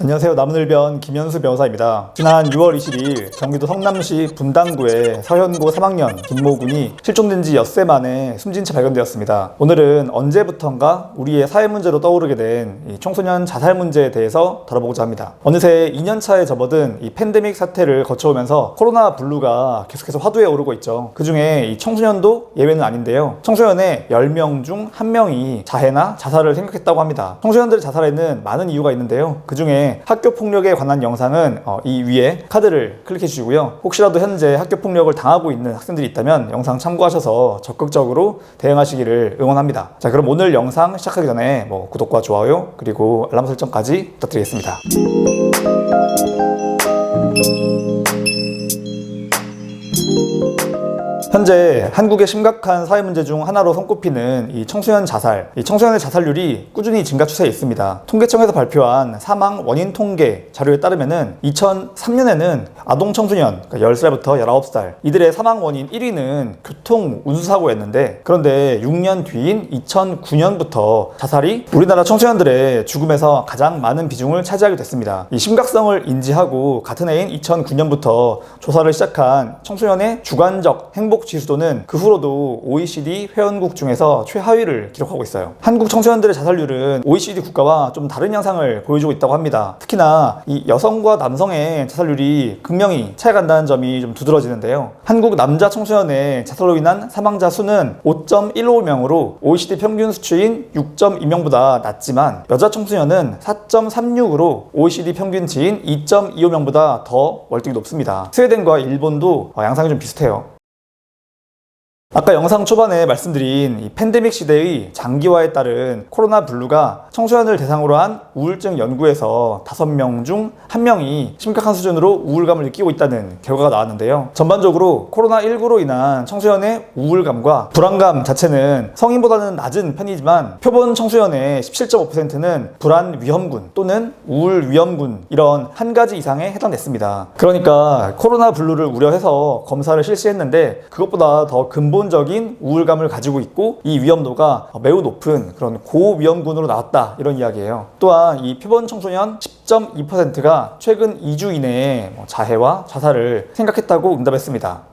안녕하세요. 남은을변 김현수 변호사입니다. 지난 6월 20일 경기도 성남시 분당구의 서현고 3학년 김모 군이 실종된 지 엿새 만에 숨진 채 발견되었습니다. 오늘은 언제부턴가 우리의 사회 문제로 떠오르게 된 이 청소년 자살 문제에 대해서 다뤄보고자 합니다. 어느새 2년 차에 접어든 이 팬데믹 사태를 거쳐오면서 코로나 블루가 계속해서 화두에 오르고 있죠. 그 중에 이 청소년도 예외는 아닌데요. 청소년의 10명 중 1명이 자해나 자살을 생각했다고 합니다. 청소년들의 자살에는 많은 이유가 있는데요. 그 중에 학교 폭력에 관한 영상은 어, 이 위에 카드를 클릭해 주시고요. 혹시라도 현재 학교 폭력을 당하고 있는 학생들이 있다면 영상 참고하셔서 적극적으로 대응하시기를 응원합니다. 자, 그럼 오늘 영상 시작하기 전에 뭐 구독과 좋아요 그리고 알람 설정까지 부탁드리겠습니다. 현재 한국의 심각한 사회 문제 중 하나로 손꼽히는 이 청소년 자살. 이 청소년의 자살률이 꾸준히 증가 추세에 있습니다. 통계청에서 발표한 사망 원인 통계 자료에 따르면은 2003년에는 아동 청소년, 그러니까 10살부터 19살 이들의 사망 원인 1위는 교통 운수사고였는데 그런데 6년 뒤인 2009년부터 자살이 우리나라 청소년들의 죽음에서 가장 많은 비중을 차지하게 됐습니다. 이 심각성을 인지하고 같은 해인 2009년부터 조사를 시작한 청소년의 주관적 행복 지수도는 그 후로도 OECD 회원국 중에서 최하위를 기록하고 있어요. 한국 청소년들의 자살률은 OECD 국가와 좀 다른 양상을 보여주고 있다고 합니다. 특히나 이 여성과 남성의 자살률이 극명히 차이가 난다는 점이 좀 두드러지는데요. 한국 남자 청소년의 자살로 인한 사망자 수는 5.15명으로 OECD 평균 수치인 6.2명보다 낮지만 여자 청소년은 4.36으로 OECD 평균치인 2.25명보다 더 월등히 높습니다. 스웨덴과 일본도 어, 양상이 좀 비슷해요. 아까 영상 초반에 말씀드린 이 팬데믹 시대의 장기화에 따른 코로나 블루가 청소년을 대상으로 한 우울증 연구에서 5명 중 1명이 심각한 수준으로 우울감을 느끼고 있다는 결과가 나왔는데요. 전반적으로 코로나19로 인한 청소년의 우울감과 불안감 자체는 성인보다는 낮은 편이지만 표본 청소년의 17.5%는 불안 위험군 또는 우울 위험군 이런 한 가지 이상에 해당됐습니다. 그러니까 코로나 블루를 우려해서 검사를 실시했는데 그것보다 더 근본 적인 우울감을 가지고 있고 이 위험도가 매우 높은 그런 고위험군으로 나왔다 이런 이야기예요. 또한 이 표본 청소년 10.2%가 최근 2주 이내에 뭐 자해와 자살을 생각했다고 응답했습니다.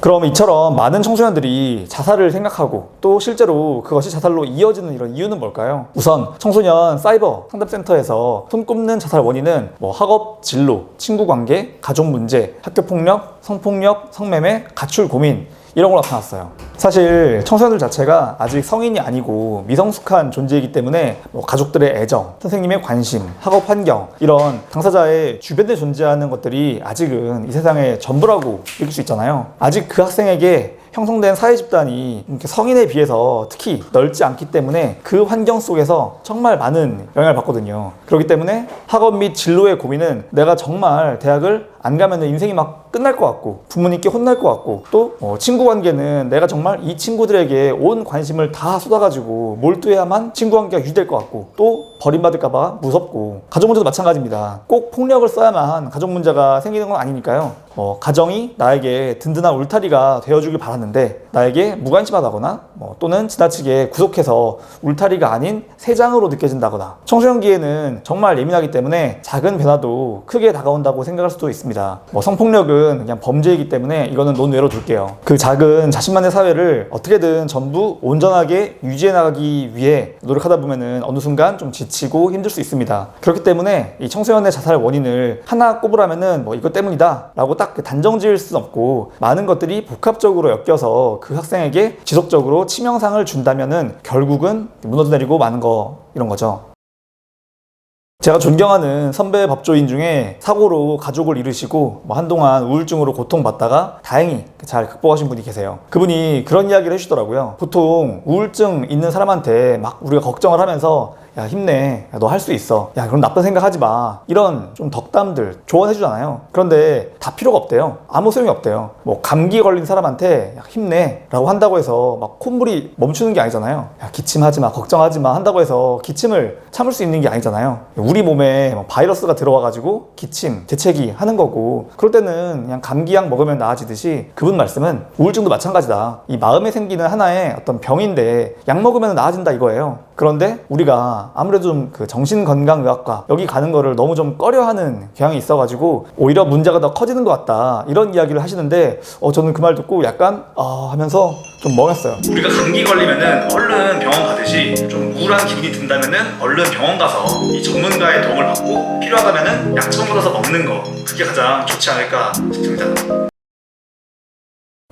그럼 이처럼 많은 청소년들이 자살을 생각하고 또 실제로 그것이 자살로 이어지는 이런 이유는 뭘까요? 우선 청소년 사이버 상담센터에서 손꼽는 자살 원인은 뭐 학업 진로, 친구 관계, 가족 문제, 학교 폭력, 성폭력, 성매매, 가출 고민 이런 걸로 나타났어요. 사실 청소년들 자체가 아직 성인이 아니고 미성숙한 존재이기 때문에 뭐 가족들의 애정, 선생님의 관심, 학업 환경 이런 당사자의 주변에 존재하는 것들이 아직은 이 세상의 전부라고 느낄 수 있잖아요. 아직 그 학생에게 형성된 사회 집단이 성인에 비해서 특히 넓지 않기 때문에 그 환경 속에서 정말 많은 영향을 받거든요. 그렇기 때문에 학업 및 진로의 고민은 내가 정말 대학을 안 가면 인생이 막 끝날 것 같고 부모님께 혼날 것 같고 또 어, 친구 관계는 내가 정말 이 친구들에게 온 관심을 다 쏟아가지고 몰두해야만 친구 관계가 유지될 것 같고 또 버림받을까봐 무섭고 가족 문제도 마찬가지입니다. 꼭 폭력을 써야만 가족 문제가 생기는 건 아니니까요. 어, 가정이 나에게 든든한 울타리가 되어주길 바랐는데 나에게 무관심하다거나 뭐 또는 지나치게 구속해서 울타리가 아닌 세장으로 느껴진다거나 청소년기에는 정말 예민하기 때문에 작은 변화도 크게 다가온다고 생각할 수도 있습니다. 뭐 성폭력은 그냥 범죄이기 때문에 이거는 논외로 둘게요. 그 작은 자신만의 사회를 어떻게든 전부 온전하게 유지해 나가기 위해 노력하다 보면은 어느 순간 좀 지치고 힘들 수 있습니다. 그렇기 때문에 이 청소년의 자살 원인을 하나 꼽으라면은 뭐 이것 때문이다라고 딱 단정 지을 수는 없고 많은 것들이 복합적으로 엮여서 그 학생에게 지속적으로 치명상을 준다면은 결국은 무너져 내리고 마는 거 이런 거죠. 제가 존경하는 선배 법조인 중에 사고로 가족을 잃으시고 뭐 한동안 우울증으로 고통받다가 다행히 잘 극복하신 분이 계세요. 그분이 그런 이야기를 해주더라고요. 보통 우울증 있는 사람한테 막 우리가 걱정을 하면서 야 힘내. 너 할 수 있어. 야 그럼 나쁜 생각 하지 마. 이런 좀 덕담들 조언해 주잖아요. 그런데 다 필요가 없대요. 아무 소용이 없대요. 뭐 감기 걸린 사람한테 야 힘내. 라고 한다고 해서 막 콧물이 멈추는 게 아니잖아요. 야 기침하지 마. 걱정하지 마. 한다고 해서 기침을 참을 수 있는 게 아니잖아요. 우리 몸에 뭐 바이러스가 들어와 가지고 기침 재채기 하는 거고. 그럴 때는 그냥 감기약 먹으면 나아지듯이 그분 말씀은 우울증도 마찬가지다. 이 마음에 생기는 하나의 어떤 병인데 약 먹으면 나아진다 이거예요. 그런데 우리가 아무래도 좀 그 정신건강의학과 여기 가는 거를 너무 좀 꺼려하는 경향이 있어가지고 오히려 문제가 더 커지는 것 같다 이런 이야기를 하시는데 어, 저는 그 말 듣고 약간 아 하면서 좀 멍했어요. 우리가 감기 걸리면은 얼른 병원 가듯이 좀 우울한 기분이 든다면은 얼른 병원 가서 이 전문가의 도움을 받고 필요하다면은 약처럼 얻어서 먹는 거 그게 가장 좋지 않을까 싶습니다.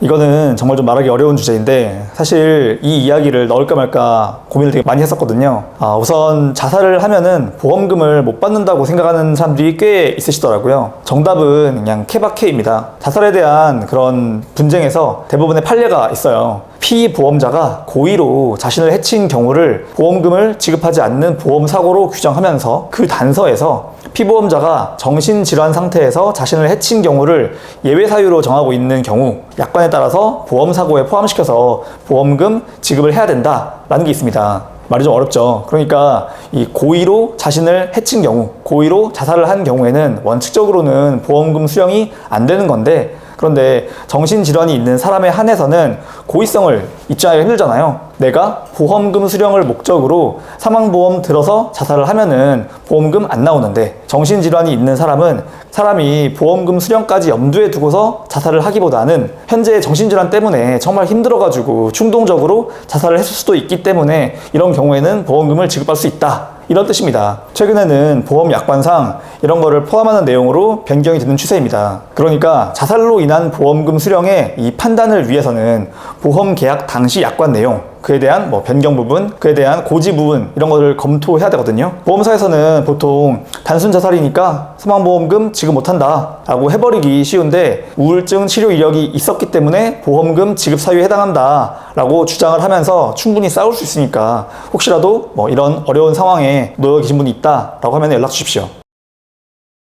이거는 정말 좀 말하기 어려운 주제인데 사실 이 이야기를 넣을까 말까 고민을 되게 많이 했었거든요. 아, 우선 자살을 하면은 보험금을 못 받는다고 생각하는 사람들이 꽤 있으시더라고요. 정답은 그냥 케바케입니다. 자살에 대한 그런 분쟁에서 대부분의 판례가 있어요. 피보험자가 고의로 자신을 해친 경우를 보험금을 지급하지 않는 보험사고로 규정하면서 그 단서에서 피보험자가 정신질환 상태에서 자신을 해친 경우를 예외 사유로 정하고 있는 경우 약관에 따라서 보험사고에 포함시켜서 보험금 지급을 해야 된다라는 게 있습니다. 말이 좀 어렵죠. 그러니까 이 고의로 자신을 해친 경우, 고의로 자살을 한 경우에는 원칙적으로는 보험금 수령이 안 되는 건데 그런데 정신질환이 있는 사람에 한해서는 고의성을 입증하기 힘들잖아요. 내가 보험금 수령을 목적으로 사망보험 들어서 자살을 하면은 보험금 안 나오는데 정신질환이 있는 사람은 사람이 보험금 수령까지 염두에 두고서 자살을 하기보다는 현재 정신질환 때문에 정말 힘들어가지고 충동적으로 자살을 했을 수도 있기 때문에 이런 경우에는 보험금을 지급할 수 있다. 이런 뜻입니다. 최근에는 보험 약관상 이런 거를 포함하는 내용으로 변경이 되는 추세입니다. 그러니까 자살로 인한 보험금 수령의 이 판단을 위해서는 보험 계약 당시 약관 내용, 그에 대한 뭐 변경 부분, 그에 대한 고지 부분 이런 것을 검토해야 되거든요. 보험사에서는 보통 단순 자살이니까 사망보험금 지급 못한다 라고 해버리기 쉬운데 우울증 치료 이력이 있었기 때문에 보험금 지급 사유에 해당한다 라고 주장을 하면서 충분히 싸울 수 있으니까 혹시라도 뭐 이런 어려운 상황에 놓여 계신 분이 있다 라고 하면 연락 주십시오.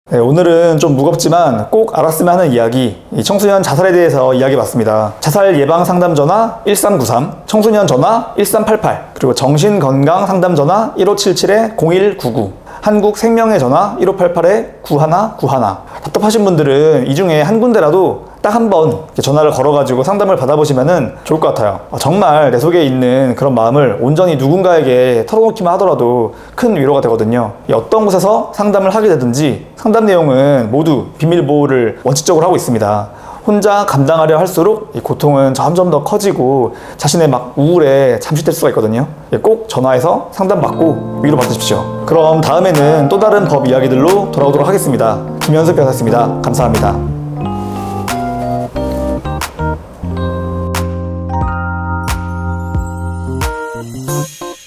네, 오늘은 좀 무겁지만 꼭 알았으면 하는 이야기, 이 청소년 자살에 대해서 이야기해봤습니다. 자살 예방 상담 전화 1393, 청소년 전화 1388, 그리고 정신건강 상담 전화 1577-0199, 한국 생명의 전화 1588-9191. 답답하신 분들은 이 중에 한 군데라도 딱 한 번 전화를 걸어가지고 상담을 받아보시면 좋을 것 같아요. 아, 정말 내 속에 있는 그런 마음을 온전히 누군가에게 털어놓기만 하더라도 큰 위로가 되거든요. 이 어떤 곳에서 상담을 하게 되든지 상담 내용은 모두 비밀 보호를 원칙적으로 하고 있습니다. 혼자 감당하려 할수록 이 고통은 점점 더 커지고 자신의 막 우울에 잠식될 수가 있거든요. 예, 꼭 전화해서 상담받고 위로 받으십시오. 그럼 다음에는 또 다른 법 이야기들로 돌아오도록 하겠습니다. 김현석 변호사였습니다. 감사합니다.